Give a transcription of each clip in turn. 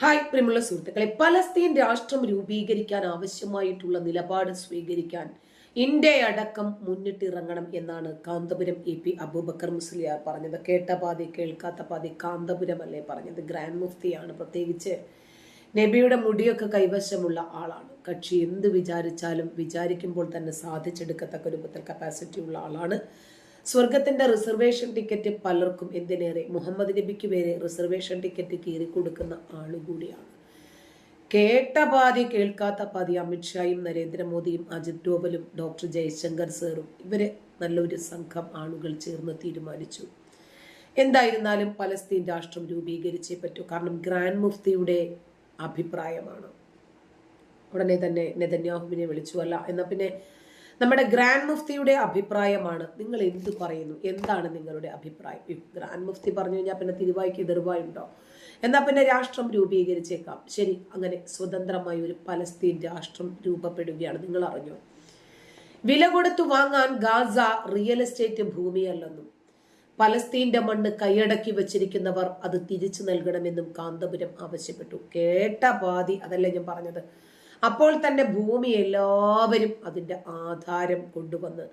Hi പ്രിയമുള്ള സുഹൃത്തുക്കളെ Palestine രാഷ്ട്രം രൂപീകരിക്കാൻ ആവശ്യമായിട്ടുള്ള നിലപാട് സ്വീകരിക്കാൻ ഇന്ത്യ അടക്കം മുന്നിട്ടിറങ്ങണം എന്നാണ് കാന്തപുരം എ പി അബൂബക്കർ മുസ്ലിയാർ പറഞ്ഞത്. കേട്ട പാതി കേൾക്കാത്ത പാതി കാന്തപുരം അല്ലേ പറഞ്ഞത്? ഗ്രാൻഡ് മുഫ്തിയാണ്. പ്രത്യേകിച്ച് നബിയുടെ മുടിയൊക്കെ കൈവശമുള്ള ആളാണ്. കക്ഷി എന്ത് വിചാരിച്ചാലും വിചാരിക്കുമ്പോൾ തന്നെ സാധിച്ചെടുക്കത്തക്ക രൂപത്തിൽ കപ്പാസിറ്റി ഉള്ള ആളാണ്. സ്വർഗത്തിന്റെ റിസർവേഷൻ ടിക്കറ്റ് പലർക്കും എന്തിനേറെ? മുഹമ്മദ് നബിക്ക് പേരെ റിസർവേഷൻ ടിക്കറ്റ് കീറി കൊടുക്കുന്ന ആളുകൂടിയാണ് കേട്ട പാതി കേൾക്കാത്ത പാതി അമിത്ഷായും നരേന്ദ്രമോദിയും അജിത് ഡോവലും ഡോക്ടർ ജയശങ്കർ സാറും ഇവരെ നല്ലൊരു സംഘം ആളുകൾ ചേർന്ന് തീരുമാനിച്ചു. എന്തായിരുന്നാലും പലസ്തീൻ രാഷ്ട്രം രൂപീകരിച്ചേ പറ്റൂ. കാരണം ഗ്രാൻഡ് മുഫ്തിയുടെ അഭിപ്രായമാണ്. ഉടനെ തന്നെ നെതന്യാഹുവിനെ വിളിച്ചു അല്ല. എന്നാൽ പിന്നെ നമ്മുടെ ഗ്രാൻഡ് മുഫ്തിയുടെ അഭിപ്രായമാണ്. നിങ്ങൾ എന്ത് പറയുന്നു? എന്താണ് നിങ്ങളുടെ അഭിപ്രായം? ഗ്രാൻഡ് മുഫ്തി പറഞ്ഞു കഴിഞ്ഞാൽ പിന്നെ തിരുവായ്ക്ക് ഉണ്ടോ? എന്നാൽ പിന്നെ രാഷ്ട്രം രൂപീകരിച്ചേക്കാം. ശരി അങ്ങനെ സ്വതന്ത്രമായി ഒരു പലസ്തീൻ രാഷ്ട്രം രൂപപ്പെടുകയാണ്. നിങ്ങൾ അറിഞ്ഞു? വില കൊടുത്തു വാങ്ങാൻ ഗാസ റിയൽ എസ്റ്റേറ്റ് ഭൂമിയല്ലെന്നും പലസ്തീന്റെ മണ്ണ് കൈയടക്കി വച്ചിരിക്കുന്നവർ അത് തിരിച്ചു നൽകണമെന്നും കാന്തപുരം ആവശ്യപ്പെട്ടു. കേട്ട പാതി അതല്ലേ ഞാൻ പറഞ്ഞത്. അപ്പോൾ തന്നെ ഭൂമി എല്ലാവരും അതിന്റെ ആധാരം കൊണ്ടുവന്ന്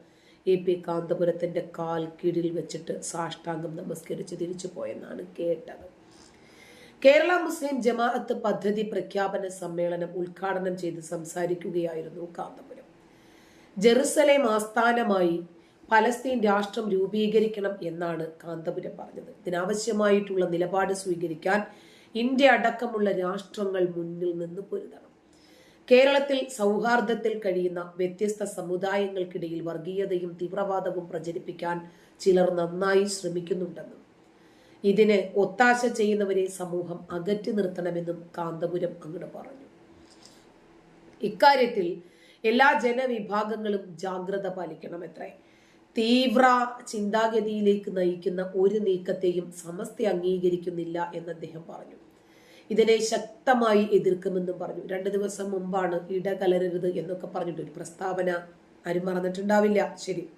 എ പി കാന്തപുരത്തിന്റെ കാൽ കീഴിൽ വെച്ചിട്ട് സാഷ്ടാംഗം നമസ്കരിച്ച് തിരിച്ചു പോയെന്നാണ് കേട്ടത്. കേരള മുസ്ലിം ജമാഅത്ത് പദ്ധതി പ്രഖ്യാപന സമ്മേളനം ഉദ്ഘാടനം ചെയ്ത് സംസാരിക്കുകയായിരുന്നു കാന്തപുരം. ജെറുസലേം ആസ്ഥാനമായി പലസ്തീൻ രാഷ്ട്രം രൂപീകരിക്കണം എന്നാണ് കാന്തപുരം പറഞ്ഞത്. ഇതിനാവശ്യമായിട്ടുള്ള നിലപാട് സ്വീകരിക്കാൻ ഇന്ത്യ അടക്കമുള്ള രാഷ്ട്രങ്ങൾ മുന്നിൽ നിന്ന് പൊരുതണം. കേരളത്തിൽ സൗഹാർദ്ദത്തിൽ കഴിയുന്ന വ്യത്യസ്ത സമുദായങ്ങൾക്കിടയിൽ വർഗീയതയും തീവ്രവാദവും പ്രചരിപ്പിക്കാൻ ചിലർ നന്നായി ശ്രമിക്കുന്നുണ്ടെന്നും ഇതിന് ഒത്താശ ചെയ്യുന്നവരെ സമൂഹം അകറ്റി നിർത്തണമെന്നും കാന്തപുരം അങ്ങോട്ട് പറഞ്ഞു. ഇക്കാര്യത്തിൽ എല്ലാ ജനവിഭാഗങ്ങളും ജാഗ്രത പാലിക്കണം എത്രേ തീവ്ര ചിന്താഗതിയിലേക്ക് നയിക്കുന്ന ഒരു നീക്കത്തെയും സമസ്ത അംഗീകരിക്കുന്നില്ല എന്ന് അദ്ദേഹം പറഞ്ഞു. ഇതിനെ ശക്തമായി എതിർക്കുമെന്നും പറഞ്ഞു. രണ്ട് ദിവസം മുമ്പാണ് ഇടകലരരുത് എന്നൊക്കെ പറഞ്ഞിട്ട് ഒരു പ്രസ്താവന ആരും മറന്നിട്ടുണ്ടാവില്ല. ശരി.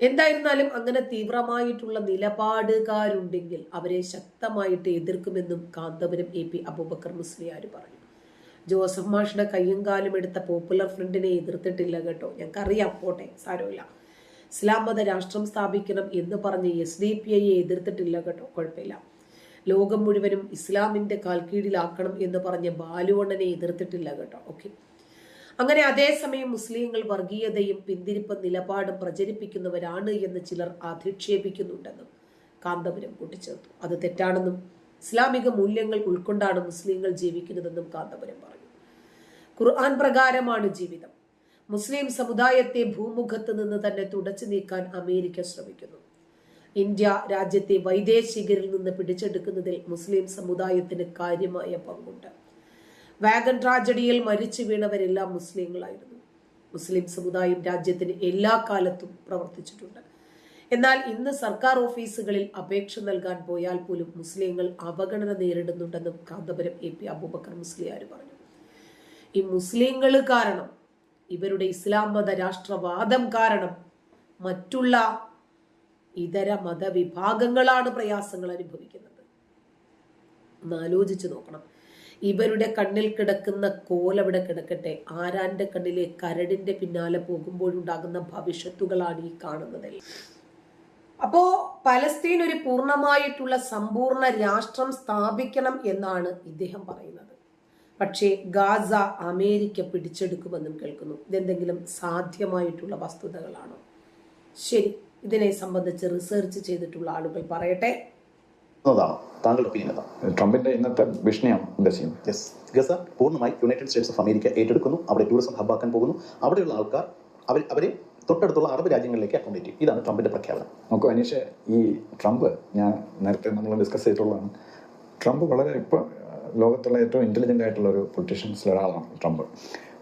എന്തായിരുന്നാലും അങ്ങനെ തീവ്രമായിട്ടുള്ള നിലപാടുകാരുണ്ടെങ്കിൽ അവരെ ശക്തമായിട്ട് എതിർക്കുമെന്നും കാന്തപുരം എ പി അബൂബക്കർ മുസ്ലിയാർ പറഞ്ഞു. ജോസഫ് മാഷിന്റെ കയ്യും കാലും എടുത്ത പോപ്പുലർ ഫ്രണ്ടിനെ എതിർത്തിട്ടില്ല കേട്ടോ. ഞങ്ങൾക്കറിയാം. പോട്ടെ സാരമില്ല. ഇസ്ലാം മത രാഷ്ട്രം സ്ഥാപിക്കണം എന്ന് പറഞ്ഞ് എസ് ഡി പി ഐയെ എതിർത്തിട്ടില്ല കേട്ടോ. കുഴപ്പമില്ല. ലോകം മുഴുവനും ഇസ്ലാമിന്റെ കാൽക്കീഴിലാക്കണം എന്ന് പറഞ്ഞ് ബാലുവണ്ണനെ എതിർത്തിട്ടില്ല കേട്ടോ. ഓക്കെ അങ്ങനെ അതേസമയം മുസ്ലിങ്ങൾ വർഗീയതയും പിന്തിരിപ്പ നിലപാടും പ്രചരിപ്പിക്കുന്നവരാണ് എന്ന് ചിലർ അധിക്ഷേപിക്കുന്നുണ്ടെന്നും കാന്തപുരം കൂട്ടിച്ചേർത്തു. അത് തെറ്റാണെന്നും ഇസ്ലാമിക മൂല്യങ്ങൾ ഉൾക്കൊണ്ടാണ് മുസ്ലിങ്ങൾ ജീവിക്കുന്നതെന്നും കാന്തപുരം പറഞ്ഞു. ഖുർആൻ പ്രകാരമാണ് ജീവിതം. മുസ്ലിം സമുദായത്തെ ഭൂമുഖത്ത് നിന്ന് തന്നെ തുടച്ചു നീക്കാൻ അമേരിക്ക ശ്രമിക്കുന്നു. ഇന്ത്യ രാജ്യത്തെ വൈദേശികരിൽ നിന്ന് പിടിച്ചെടുക്കുന്നതിൽ മുസ്ലിം സമുദായത്തിന് കാര്യമായ പങ്കുണ്ട്. വാഗൺ ട്രാജഡിയിൽ മരിച്ചു വീണവരെല്ലാം മുസ്ലിങ്ങളായിരുന്നു. മുസ്ലിം സമുദായം രാജ്യത്തിന് എല്ലാ കാലത്തും പ്രവർത്തിച്ചിട്ടുണ്ട്. എന്നാൽ ഇന്ന് സർക്കാർ ഓഫീസുകളിൽ അപേക്ഷ നൽകാൻ പോയാൽ പോലും മുസ്ലിങ്ങൾ അവഗണന നേരിടുന്നുണ്ടെന്നും കാന്തപുരം എ പി അബൂബക്കർ മുസ്ലിയാർ പറഞ്ഞു. ഈ മുസ്ലിങ്ങൾ കാരണം ഇവരുടെ ഇസ്ലാം മത രാഷ്ട്രവാദം കാരണം മറ്റുള്ള ഇതര മതവിഭാഗങ്ങളാണ് പ്രയാസങ്ങൾ അനുഭവിക്കുന്നത്. ഒന്ന് ആലോചിച്ച് നോക്കണം. ഇവരുടെ കണ്ണിൽ കിടക്കുന്ന കോലവിടെ കിടക്കട്ടെ. ആരാന്റെ കണ്ണിലെ കരടിന്റെ പിന്നാലെ പോകുമ്പോഴുണ്ടാകുന്ന ഭവിഷ്യത്തുകളാണ് ഈ കാണുന്നത്. അപ്പോ പലസ്തീൻ ഒരു പൂർണമായിട്ടുള്ള സമ്പൂർണ രാഷ്ട്രം സ്ഥാപിക്കണം എന്നാണ് ഇദ്ദേഹം പറയുന്നത്. പക്ഷേ ഗാസ അമേരിക്ക പിടിച്ചെടുക്കുമെന്നും കേൾക്കുന്നു. ഇതെന്തെങ്കിലും സാധ്യമായിട്ടുള്ള വസ്തുതകളാണോ? ശരി. ഇതിനെ സംബന്ധിച്ച് റിസർച്ച് ചെയ്തിട്ടുള്ള ആളുകൾ പറയട്ടെ? ട്രംപിന്റെ ഇന്നത്തെ ഭീഷണിയാണ് ഗസ പൂർണമായി യുണൈറ്റഡ് സ്റ്റേറ്റ്സ് ഓഫ് അമേരിക്ക ഏറ്റെടുക്കുന്നു. അവിടെ ടൂറിസം ഹബ്ബാക്കാൻ പോകുന്നു. അവിടെയുള്ള ആൾക്കാർ അവർ അവരെ തൊട്ടടുത്തുള്ള അറബ് രാജ്യങ്ങളിലേക്ക് അക്കോമഡേറ്റ് ചെയ്യും. ഇതാണ് ട്രംപിന്റെ പ്രഖ്യാപനം. നോക്കൂ അനീഷ് ഈ ട്രംപ് ഞാൻ നേരത്തെ നമ്മൾ ഡിസ്കസ് ചെയ്തിട്ടുള്ളതാണ്. ട്രംപ് വളരെ ഇപ്പോൾ ലോകത്തുള്ള ഏറ്റവും ഇന്റലിജന്റ് ആയിട്ടുള്ള ഒരു പൊളിറ്റീഷ്യൻസിൽ ഒരാളാണ് ട്രംപ്.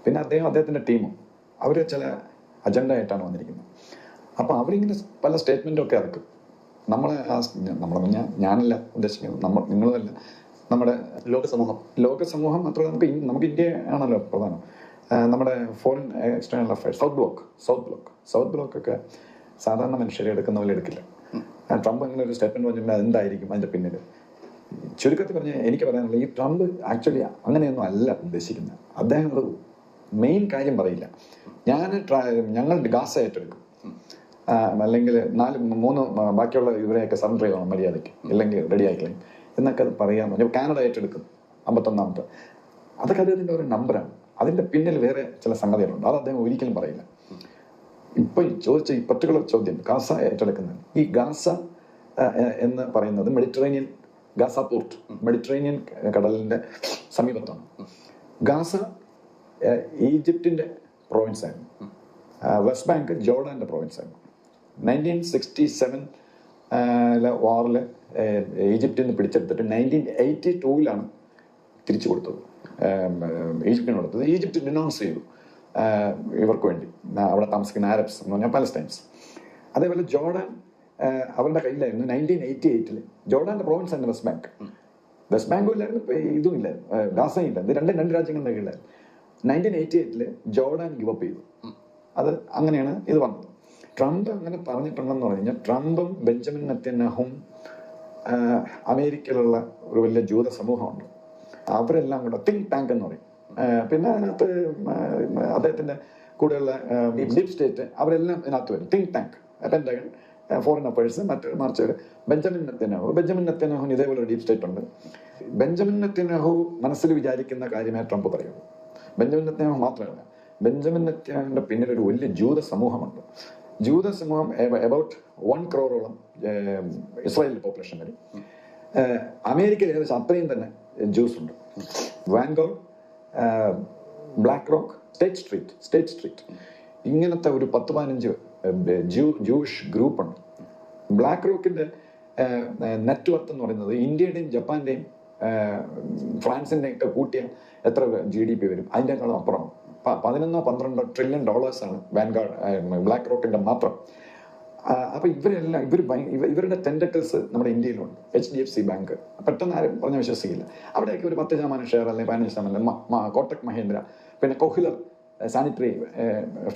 പിന്നെ അദ്ദേഹം അദ്ദേഹത്തിന്റെ ടീമും അവർ ചില അജണ്ട ആയിട്ടാണ് വന്നിരിക്കുന്നത്. അപ്പോൾ അവരിങ്ങനെ പല സ്റ്റേറ്റ്മെന്റൊക്കെ ഒക്കെ ഇറക്കും. നമ്മളെ നമ്മളെ ഞാൻ ഞാനല്ല ഉദ്ദേശിക്കുന്നത്. നമ്മൾ നിങ്ങളല്ല. നമ്മുടെ ലോക സമൂഹം. ലോക സമൂഹം മാത്രമല്ല നമുക്ക് നമുക്ക് ഇന്ത്യ ആണല്ലോ പ്രധാനം. നമ്മുടെ foreign external affairs south block south block south block ഒക്കെ സാധാരണ മനുഷ്യരെ എടുക്കുന്ന പോലെ എടുക്കില്ല. ട്രംപ് അങ്ങനെ ഒരു സ്റ്റേറ്റ്മെന്റ് പറഞ്ഞാൽ എന്തായിരിക്കും അതിന്റെ പിന്നിൽ ചുരുക്കത്തിൽ പറഞ്ഞ എനിക്ക് പറയാനുള്ളത് ഈ ട്രംപ് ആക്ച്വലി അങ്ങനെയൊന്നും അല്ല ഉദ്ദേശിക്കുന്നത്. അദ്ദേഹം ഒരു മെയിൻ കാര്യം പറയില്ല. ഞാൻ ഞങ്ങൾ ഗാസ ഏറ്റെടുക്കും. അല്ലെങ്കിൽ നാല് മൂന്ന് ബാക്കിയുള്ള ഇവരെയൊക്കെ സറണ്ടർ ചെയ്യണം മര്യാദയ്ക്ക്. ഇല്ലെങ്കിൽ റെഡി ആയിക്കളെ എന്നൊക്കെ അത് പറയാൻ പറഞ്ഞു കാനഡ ഏറ്റെടുക്കും അമ്പത്തൊന്നാമത്തെ. അതൊക്കെ അദ്ദേഹത്തിന്റെ ഒരു നമ്പറാണ് അതിന്റെ പിന്നിൽ വേറെ ചില സംഗതികളുണ്ട്. അത് അദ്ദേഹം ഒരിക്കലും പറയില്ല. ഇപ്പം ചോദിച്ച ഈ പർട്ടിക്കുലർ ചോദ്യം ഗാസ ഏറ്റെടുക്കുന്നത്. ഈ ഗാസ എന്ന് പറയുന്നത് മെഡിറ്ററേനിയൻ ഗാസ പോർട്ട് മെഡിറ്ററേനിയൻ കടലിന്റെ സമീപത്താണ്. ഗാസ ഈജിപ്തിന്റെ പ്രോവിൻസ് ആയിരുന്നു. വെസ്റ്റ് ബാങ്ക് ജോർഡാന്റെ പ്രോവിൻസ് ആയിരുന്നു. നയന്റീൻ സിക്സ്റ്റി സെവൻ വാറിൽ ഈജിപ്തിൽ നിന്ന് പിടിച്ചെടുത്തിട്ട് നയന്റീൻ എയ്റ്റി ടൂവിലാണ് തിരിച്ചു കൊടുത്തത്. ഈജിപ്തിന് കൊടുത്തത്. ഈജിപ്ത് ഡിനൗൺസ് ചെയ്തു. ഇവർക്ക് വേണ്ടി. അവിടെ താമസിക്കുന്ന ആരബ്സ് എന്ന് പറഞ്ഞാൽ പാലസ്റ്റൈൻസ് അതേപോലെ ജോർഡാൻ അവരുടെ കയ്യിലായിരുന്നു നയന്റീൻ എയ്റ്റി എയ്റ്റിൽ ജോർഡാന്റെ province and west bank west ബാങ്കും ഇല്ലായിരുന്നു ഇതും ഇല്ലായിരുന്നു ഗാസയും ഇല്ലായിരുന്നു രണ്ട് രണ്ടും രാജ്യങ്ങളുടെ കീഴിലായിരുന്നു. നയന്റീൻ എയ്റ്റി എയ്റ്റിൽ ജോർഡാൻ ഗിവപ്പ് ചെയ്തു. അത് അങ്ങനെയാണ് ഇത് വന്നത്. ട്രംപ് അങ്ങനെ പറഞ്ഞിട്ടുണ്ടെന്ന് പറഞ്ഞു കഴിഞ്ഞാൽ ട്രംപും ബെഞ്ചമിൻ നെത്തന്യാഹും അമേരിക്കയിലുള്ള ഒരു വലിയ ജൂത സമൂഹമുണ്ട്. അവരെല്ലാം കൂടെ തിങ്ക് ടാങ്ക് എന്ന് പറയും. പിന്നെ അതിനകത്ത് അദ്ദേഹത്തിന്റെ അദ്ദേഹത്തിന്റെ കൂടെയുള്ള ഡീപ് സ്റ്റേറ്റ് അവരെല്ലാം ഇതിനകത്ത് വരും. Think tank Pentagon foreign affairs മറ്റ് മറിച്ച് ബെഞ്ചമിൻ നെത്തന്യാഹു ബെഞ്ചമിൻ നെത്തന്യാഹുവിന് ഇതേപോലെ ഡീപ് സ്റ്റേറ്റ് ഉണ്ട്. ബെഞ്ചമിൻ നെത്തന്യാഹു മനസ്സിൽ വിചാരിക്കുന്ന കാര്യമേ ട്രംപ് പറയുള്ളൂ ബെഞ്ചമിൻ നെത്തന്യാഹു മാത്രമല്ല ബെഞ്ചമിൻ നെത്തന്യാഹുവിന്റെ പിന്നിൽ ഒരു വലിയ ജൂത സമൂഹമുണ്ട്. ജൂത സമൂഹം എബൌട്ട് വൺ ക്രോറോളം ഇസ്രായേൽ പോപ്പുലേഷൻ വരും. അമേരിക്കയിൽ ഏകദേശം അത്രയും തന്നെ ജ്യൂസ് ഉണ്ട്. Vanguard BlackRock State Street State Street ഇങ്ങനത്തെ ഒരു പത്ത് പതിനഞ്ച് ജൂ ജൂഷ് ഗ്രൂപ്പ് ഉണ്ട്. ബ്ലാക്ക് റോക്കിന്റെ നെറ്റ്വർത്ത് എന്ന് പറയുന്നത് ഇന്ത്യയുടെയും ജപ്പാന്റെയും ഫ്രാൻസിന്റെയും ഒക്കെ കൂട്ടിയ എത്ര ജി ഡി പി വരും? അതിന്റെക്കാളും അപ്പുറം. പ- പതിനൊന്നോ പന്ത്രണ്ടോ ട്രില്യൺ ഡോളേഴ്സ് ആണ് വാൻഗാർഡ് ബ്ലാക്ക് റോക്കിന്റെ മാത്രം. അപ്പോൾ അപ്പൊ ഇവരെല്ലാം ഇവർ ഇവരുടെ ടെൻഡക്കിൾസ് നമ്മുടെ ഇന്ത്യയിലുണ്ട്. H D F C bank പെട്ടെന്ന് ആരും പറഞ്ഞ വിശ്വസിക്കില്ല. അവിടെയൊക്കെ ഒരു പത്ത് ശതമാനം ഷെയർ അല്ലെങ്കിൽ പതിനഞ്ച് ശതമാനം കോട്ടക് മഹേന്ദ്ര പിന്നെ കൊഹിലർ സാനിറ്ററി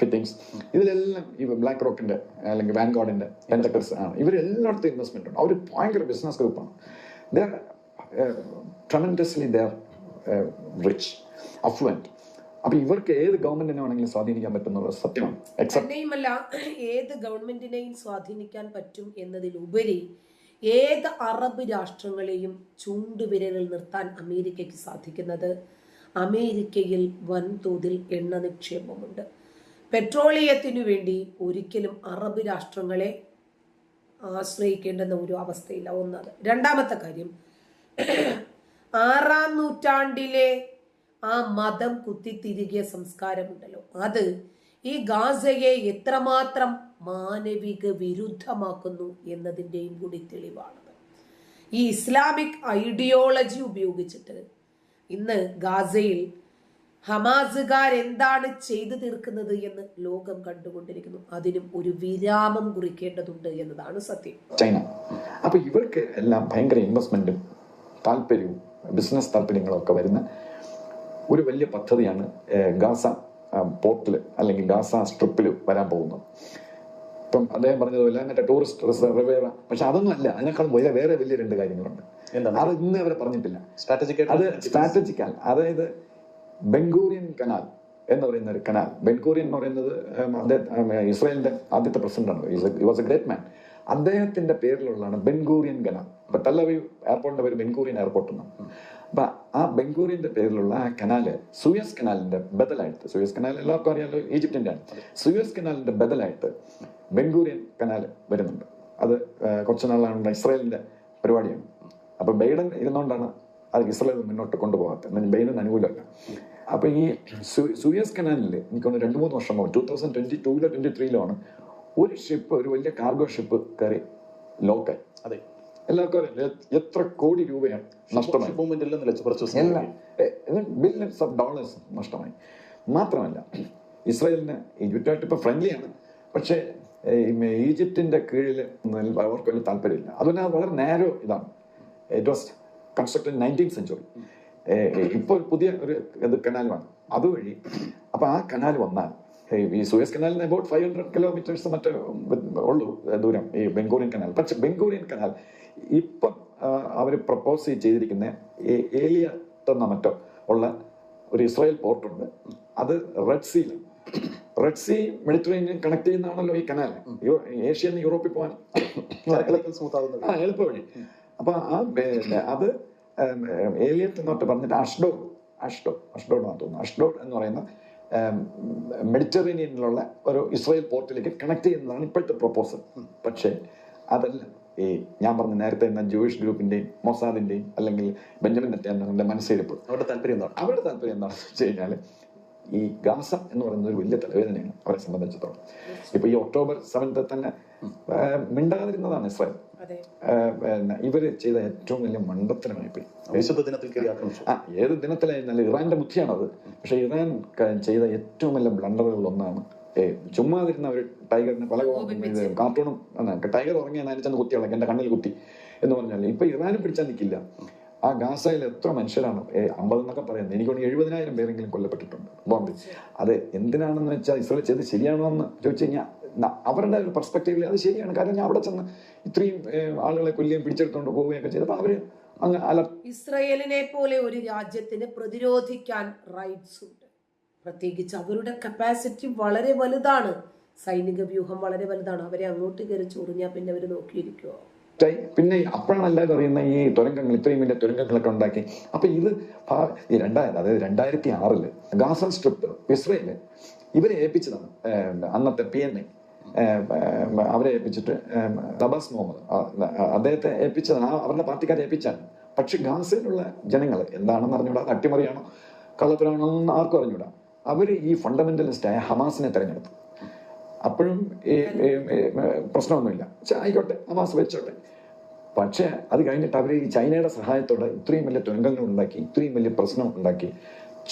ഫിറ്റിങ്സ് ഇതിലെല്ലാം ഈ ബ്ലാക്ക് റോക്കിന്റെ അല്ലെങ്കിൽ വാൻഗാർഡിന്റെ ടെൻഡക്കിൾസ് ആണ്. ഇവരെല്ലായിടത്തും ഇൻവെസ്റ്റ്മെന്റ് ഉണ്ട്. അവർ ഭയങ്കര ബിസിനസ് ഗ്രൂപ്പാണ് they're tremendously they're rich affluent അപ്പൊ ഇവർക്ക് ഏത് ഗവൺമെന്റിനെ വേണമെങ്കിലും സ്വാധീനിക്കാൻ പറ്റുന്നത് സത്യമാണ് ഏത് ഗവൺമെന്റിനെയും സ്വാധീനിക്കാൻ പറ്റും എന്നതിലുപരി ഏത് അറബ് രാഷ്ട്രങ്ങളെയും ചൂണ്ടുവിരലിൽ നിർത്താൻ അമേരിക്കയ്ക്ക് സാധിക്കുന്നത്? അമേരിക്കയിൽ വൻതോതിൽ എണ്ണ നിക്ഷേപമുണ്ട്. പെട്രോളിയത്തിനു വേണ്ടി ഒരിക്കലും അറബ് രാഷ്ട്രങ്ങളെ ആശ്രയിക്കേണ്ടെന്ന ഒരു അവസ്ഥയില്ല ഒന്നത് രണ്ടാമത്തെ കാര്യം ആറാം നൂറ്റാണ്ടിലെ ആ മതം കുത്തിത്തിരികിയ സംസ്കാരമുണ്ടല്ലോ. അത് ഈ ഗാസയെ എത്രമാത്രം മാനവിക വിരുദ്ധമാക്കുന്നു എന്നതിന്റെയും കൂടി തെളിവാണത് ഈ ഇസ്ലാമിക് ഐഡിയോളജി ഉപയോഗിച്ചിട്ട് ഇന്ന് ഗാസയിൽ ഹമാസുകാർ എന്താണ് ചെയ്തു തീർക്കുന്നത് എന്ന് ലോകം കണ്ടുകൊണ്ടിരിക്കുന്നു. അതിനും ഒരു വിരാമം കുറിക്കേണ്ടതുണ്ട് എന്നതാണ് സത്യം. ചൈന. അപ്പൊ ഇവർക്ക് എല്ലാം ഭയങ്കര ഇൻവെസ്റ്റ്മെന്റും താല്പര്യവും ബിസിനസ് താല്പര്യങ്ങളും ഒക്കെ വരുന്ന ഒരു വലിയ പദ്ധതിയാണ് ഗാസ പോർട്ടിൽ അല്ലെങ്കിൽ ഗാസ സ്ട്രിപ്പിൽ വരാൻ പോകുന്നത്. ഇപ്പം അദ്ദേഹം പറഞ്ഞതുപോലെ മറ്റേ ടൂറിസ്റ്റ് റിസർവേറ പക്ഷെ അതൊന്നും അല്ല അതിനേക്കാളും വലിയ വേറെ വലിയ രണ്ട് കാര്യങ്ങളുണ്ട്? അത് ഇന്ന് അവരെ പറഞ്ഞിട്ടില്ല. അത് സ്ട്രാറ്റജിക്കൽ അതായത് ബംഗൂറിയൻ കനാൽ എന്ന് പറയുന്ന ഒരു കനാൽ. ബംഗൂറിയൻ എന്ന് പറയുന്നത് ഇസ്രായേലിന്റെ ആദ്യത്തെ പ്രസിഡന്റാണ്. വാസ് എ ഗ്രേറ്റ് മാൻ അദ്ദേഹത്തിന്റെ പേരിലുള്ളതാണ് ബെൻഗൂറിയൻ കനാൽ. ഇപ്പൊ തല്ലവ് എയർപോർട്ടിന്റെ പേര് ബെൻഗൂറിയൻ എയർപോർട്ട് എന്നാണ്. അപ്പൊ ആ ബംഗൂറിന്റെ പേരിലുള്ള ആ കനാല് സുയസ് കനാലിന്റെ ബദലായിട്ട് സുയസ് കനാൽ എല്ലാവർക്കും അറിയാലോ ഈജിപ്തിന്റെ ആണ് സുയസ് കനാലിന്റെ ബദലായിട്ട് ബംഗൂറിയൻ കനാൽ വരുന്നുണ്ട്. അത് കുറച്ച് നാളാണ് ഇസ്രായേലിന്റെ പരിപാടിയാണ്. അപ്പൊ ബൈഡൻ ഇരുന്നുകൊണ്ടാണ് അത് ഇസ്രായേൽ മുന്നോട്ട് കൊണ്ടുപോകാത്തത്. എന്നാൽ ബൈഡൻ അനുകൂലമല്ല. അപ്പോൾ ഈ സുയസ് കനാലിൽ എനിക്കൊന്ന് രണ്ട് മൂന്ന് വർഷം മുമ്പ് ടൂ തൗസൻഡ് ട്വന്റി ടൂവിലോ ട്വന്റി ത്രീയിലോ ആണ് ഒരു ഷിപ്പ് ഒരു വലിയ കാർഗോ ഷിപ്പ് കയറി ലോക്കായി. അതെ. എല്ലാവർക്കും എത്ര കോടി രൂപയാണ് നഷ്ടമായി. മൂവ്മെന്റ് നിലച്ചു കുറച്ച് ദിവസം ബില്യൺസ് ഓഫ് ഡോളേഴ്സ് നഷ്ടമായി. മാത്രമല്ല ഇസ്രായേലിന് ഈജിപ്റ്റുമായിട്ട് ഇപ്പൊ ഫ്രണ്ട്ലിയാണ് പക്ഷേ ഏഹ്, ഈജിപ്തിന്റെ കീഴിൽ അവർക്ക് വലിയ താല്പര്യമില്ല. അതുപോലെ അത് വളരെ നേരോ ഇതാണ്. It was constructed nineteen century ഇപ്പോൾ പുതിയ ഒരു ഇത് വന്നു. അതുവഴി അപ്പൊ ആ കനാൽ വന്നാൽ ഈ സൂയസ് കനാലിന് അബൌട്ട് ഫൈവ് ഹൺഡ്രഡ് കിലോമീറ്റേഴ്സ് മറ്റേ ഉള്ളൂ ദൂരം ഈ ബംഗൂരിയൻ കനാൽ. പക്ഷെ ബംഗൂരിയൻ കനാൽ ഇപ്പം അവർ പ്രപ്പോസ് ചെയ്തിരിക്കുന്ന ഈ ഏലിയ തന്ന മറ്റോ ഉള്ള ഒരു ഇസ്രായേൽ പോർട്ടുണ്ട് അത് റെഡ് സീലാണ് റെഡ് സീ മെഡിറ്ററേനിയൻ കണക്ട് ചെയ്യുന്നതാണല്ലോ ഈ കനാൽ. ഏഷ്യ നിന്ന് യൂറോപ്പിൽ പോകാൻ. എളുപ്പം സ്മൂത്ത് ആവുന്നത് ആ എളുപ്പ വഴി. അപ്പൊ ആ അത് ഏലിയറ്റ് എന്നൊട്ട് പറഞ്ഞിട്ട് അഷ്ഡോഡ് അഷ്ഡോഡ് അഷ്ഡോഡ് എന്നാണ് തോന്നുന്നു അഷ്ഡോഡ് എന്ന് പറയുന്ന മെഡിറ്ററേനിയനിലുള്ള ഒരു ഇസ്രായേൽ പോർട്ടിലേക്ക് കണക്ട് ചെയ്യുന്നതാണ് ഇപ്പോഴത്തെ പ്രൊപ്പോസൽ പക്ഷേ അതല്ല. ഈ ഞാൻ പറഞ്ഞ നേരത്തെ എന്ന ജൂയിഷ് ഗ്രൂപ്പിന്റെയും മൊസാദിന്റെയും അല്ലെങ്കിൽ ബെഞ്ചമിൻ നെറ്റാന്റെ മനസ്സിരിപ്പ്. അവരുടെ താല്പര്യം എന്താണ്? അവരുടെ താല്പര്യം എന്താണെന്ന് വെച്ച് കഴിഞ്ഞാൽ ഈ ഗാസ എന്ന് പറയുന്ന ഒരു വലിയ തലവേദനയാണ് അവരെ സംബന്ധിച്ചിടത്തോളം. ഇപ്പൊ ഈ ഒക്ടോബർ സെവൻത്ത് തന്നെ മിണ്ടാതിരുന്നതാണ് ഇസ്രായേൽ. ഇവർ ചെയ്ത ഏറ്റവും വലിയ മണ്ടത്തരമായി പോയി. ആ ഏത് ദിനത്തിലായിരുന്നാലും ഇറാന്റെ ബുദ്ധിയാണത്. പക്ഷെ ഇറാൻ ചെയ്ത ഏറ്റവും വലിയ ബ്ലണ്ടറുകളിൽ ഒന്നാണ് ഏ, ചുമ്മാതിരുന്ന ഒരു ടൈഗറിനെ പല കാർട്ടൂണും ടൈഗർ ഉറങ്ങി അതിനെ ചെന്ന് കുത്തി എന്റെ കണ്ണിൽ കുത്തി എന്ന് പറഞ്ഞാൽ ഇപ്പൊ ഇറാനും പിടിച്ചാൽ നിൽക്കില്ല. ആ ഗാസയിൽ എത്ര മനുഷ്യരാണ്? ഏ, അമ്പത് എന്നൊക്കെ പറയുന്നത്. എനിക്ക് തോന്നുന്നു എഴുപതിനായിരം പേരെങ്കിലും കൊല്ലപ്പെട്ടിട്ടുണ്ട്. ബോംബിൽ അത് എന്തിനാണെന്ന് വെച്ചാൽ ഇസ്രായേൽ ചെയ്ത് ശരിയാണോ എന്ന് ചോദിച്ചു കഴിഞ്ഞാൽ അവരുടെ ഒരു പെർസ്പെക്റ്റീവിൽ അത് ശരിയാണ്. കാരണം ഞാൻ അവിടെ ചെന്ന് ഇത്രയും ആളുകളെ കൊല്ലുകയും പിടിച്ചെടുത്തോണ്ട് പോവുകയൊക്കെ ചെയ്തപ്പോൾ അവർ അങ്ങ് അലർട്ട് ഇസ്രയേലിനെ പോലെ ഒരു രാജ്യത്തിന് പ്രതിരോധിക്കാൻ റൈറ്റ്സ് ഉണ്ട്. പ്രത്യേകിച്ച് അവരുടെ കപ്പാസിറ്റി വളരെ വലുതാണ്. സൈനിക വ്യൂഹം വളരെ വലുതാണ്. അവരെ അങ്ങോട്ട് കയറി ചൊറിഞ്ഞാൽ പിന്നെ അവർ നോക്കിയിരിക്കുമോ പിന്നെ അപ്പോഴാണ് എല്ലാവരും അറിയുന്ന ഈ തുരങ്കങ്ങൾ ഇത്രയും വലിയ തുരങ്കങ്ങളൊക്കെ ഉണ്ടാക്കി. അപ്പൊ ഇത് രണ്ടായിരം അതായത് രണ്ടായിരത്തി ആറിൽ ഗാസൻ സ്ട്രിപ്പ് ഇസ്രയേൽ ഇവരെ ഏൽപ്പിച്ചതാണ് അന്നത്തെ പി എൻ ഐ അവരെ ഏൽപ്പിച്ചിട്ട് ഏം, മുഹമ്മദ് അദ്ദേഹത്തെ ഏൽപ്പിച്ചതാണ് അവരുടെ പാർട്ടിക്കാരെ ഏൽപ്പിച്ചാണ്. പക്ഷെ ഗാസയിലുള്ള ജനങ്ങൾ എന്താണെന്ന് അറിഞ്ഞൂടാ അട്ടിമറിയാണോ? കള്ളത്തിലാണോ എന്ന് ആർക്കും അറിഞ്ഞൂടാ അവർ ഈ ഫണ്ടമെന്റലിസ്റ്റായ ഹമാസിനെ തെരഞ്ഞെടുത്തു. അപ്പോഴും ഈ പ്രശ്നമൊന്നുമില്ല. ആയിക്കോട്ടെ ഹമാസ് വെച്ചോട്ടെ പക്ഷേ അത് കഴിഞ്ഞിട്ട് അവർ ഈ ചൈനയുടെ സഹായത്തോടെ ഇത്രയും വലിയ തുരങ്കങ്ങൾ ഉണ്ടാക്കി ഇത്രയും വലിയ പ്രശ്നം ഉണ്ടാക്കി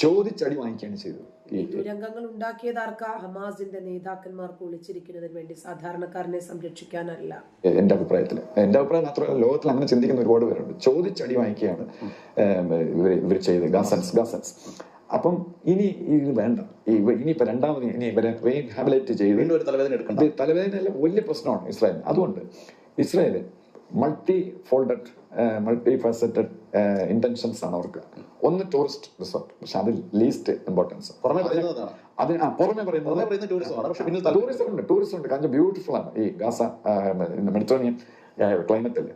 ചോദിച്ചടി വാങ്ങിക്കുകയാണ് ചെയ്തത്. ഈ തുരങ്കങ്ങൾ ഉണ്ടാക്കിയത് ആർക്കാ? ഹമാസിന്റെ നേതാക്കന്മാർക്ക് ഒളിച്ചിരിക്കുന്നതിന് വേണ്ടി സാധാരണക്കാരനെ സംരക്ഷിക്കാനല്ല. എന്റെ അഭിപ്രായത്തിൽ എന്റെ അഭിപ്രായം മാത്രമല്ല ലോകത്തിൽ അങ്ങനെ ചിന്തിക്കുന്ന ഒരുപാട് പേരുണ്ട്. ചോദിച്ചടി വാങ്ങിക്കുകയാണ് ഇവർ ഇവർ ചെയ്ത് ഗസൻസ് ഗസൻസ്. അപ്പം ഇനി ഇത് വേണ്ട. ഇനിയിപ്പോ രണ്ടാമത് ഇനി ഇവരെ റീഹാബിലേറ്റ് ചെയ്ത് തലവേദന ഒരു തലവേദന എടുക്കണ്ട. ഇത് തലവേദനയല്ല വലിയ പ്രശ്നമാണ് ഇസ്രായേൽ അതുകൊണ്ട് Israel multi folded multi faceted intentions ആണ് അവർക്ക്. ഒന്ന് ടൂറിസ്റ്റ് റിസോർട്ട് പക്ഷെ അതിൽ ലീസ്റ്റ് ഇമ്പോർട്ടൻസ് പുറമെ പുറമെ പറയുന്നത് ആണ്. ടൂറിസം ഉണ്ട് ടൂറിസം ഉണ്ട്. കാരണം ബ്യൂട്ടിഫുൾ ആണ്. ഈ ഗാസ മെഡിറ്ററേനിയൻ ക്ലൈമറ്റിൽ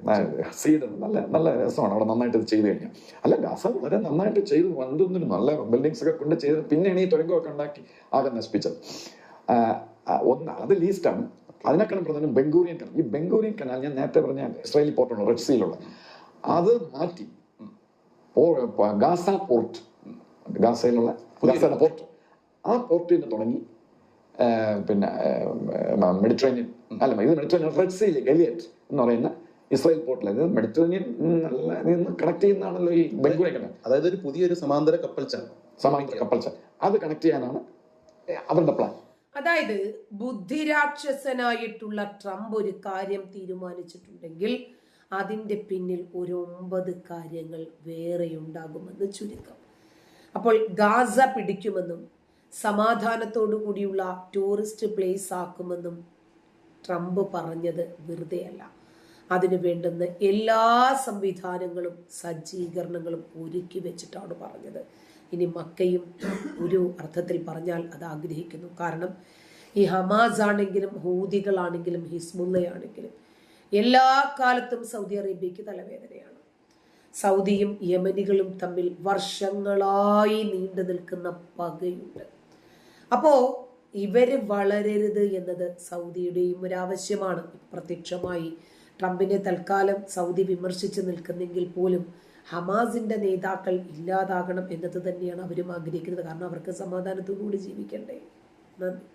സീഡ് നല്ല നല്ല രസമാണ്. അവിടെ നന്നായിട്ട് ഇത് ചെയ്തു കഴിഞ്ഞാൽ അല്ല ഗാസ വളരെ നന്നായിട്ട് ചെയ്ത് വന്നിരുന്നു നല്ല ബിൽഡിങ്സ് ഒക്കെ കൊണ്ട് ചെയ്ത് പിന്നെയാണ് ഈ തുരങ്കമൊക്കെ ഉണ്ടാക്കി ആകെ നശിപ്പിച്ചത്. ഒന്ന് അത് ലീസ്റ്റാണ് അതിനേക്കാളും പ്രധാനം ബംഗൂരിയൻ കനാൽ ഈ ബംഗൂരിയൻ കനാൽ ഞാൻ നേരത്തെ പറഞ്ഞ ഇസ്രായേലി പോർട്ടുള്ള റെഡ് സീലുള്ള അത് മാറ്റി ഗാസ പോർട്ട് ഗാസയിലുള്ള ഗാസയുടെ പോർട്ട് ആ പോർട്ടിൽ നിന്ന് തുടങ്ങി പിന്നെ മെഡിറ്ററേനിയൻ അല്ല ഇത് മെഡിറ്ററേനിയൻ റെഡ് സീൽ എലിയറ്റ് എന്ന് പറയുന്ന ഇസ്രായേൽ പോർട്ടിൽ അതായത് മെഡിറ്ററേനിയൻ നിന്ന് കണക്ട് ചെയ്യുന്നതാണല്ലോ ഈ ബംഗൂരിയൻ കനാൽ അതായത് ഒരു പുതിയൊരു സമാന്തര കപ്പൽ ചാൽ സമാന്തര കപ്പൽ ചാൽ അത് കണക്ട് ചെയ്യാനാണ് അവരുടെ പ്ലാൻ അതായത് ബുദ്ധിരാക്ഷസനായിട്ടുള്ള ട്രംപ് ഒരു കാര്യം തീരുമാനിച്ചിട്ടുണ്ടെങ്കിൽ അതിന്റെ പിന്നിൽ ഒരു ഒമ്പത് കാര്യങ്ങൾ വേറെ ഉണ്ടാകുമെന്ന് ചുരുക്കം. അപ്പോൾ ഗാസ പിടിക്കുമെന്നും സമാധാനത്തോടു കൂടിയുള്ള ടൂറിസ്റ്റ് പ്ലേസ് ആക്കുമെന്നും ട്രംപ് പറഞ്ഞത് വെറുതെയല്ല. അതിന് വേണ്ടുന്ന എല്ലാ സംവിധാനങ്ങളും സജ്ജീകരണങ്ങളും ഒരുക്കി വെച്ചിട്ടാണ് പറഞ്ഞത്. ഇനി മക്കയും ഒരു അർത്ഥത്തിൽ പറഞ്ഞാൽ അത് ആഗ്രഹിക്കുന്നു. കാരണം ഈ ഹമാസ് ആണെങ്കിലും ഹൂതികളാണെങ്കിലും ഹിസ്ബുള്ളയാണെങ്കിലും എല്ലാ കാലത്തും സൗദി അറേബ്യക്ക് തലവേദനയാണ്. സൗദിയും യമനികളും തമ്മിൽ വർഷങ്ങളായി നീണ്ടു നിൽക്കുന്ന പകയുണ്ട്. അപ്പോ ഇവർ വളരരുത് എന്നത് സൗദിയുടെയും ഒരു ആവശ്യമാണ്. പ്രത്യക്ഷമായി ട്രംപിനെ തൽക്കാലം സൗദി വിമർശിച്ച് നിൽക്കുന്നെങ്കിൽ പോലും ഹമാസിന്റെ നേതാക്കൾ ഇല്ലാതാകണം എന്നത് തന്നെയാണ് അവരും ആഗ്രഹിക്കുന്നത്. കാരണം അവർക്ക് സമാധാനത്തോടുകൂടി ജീവിക്കണ്ടേ? നന്ദി.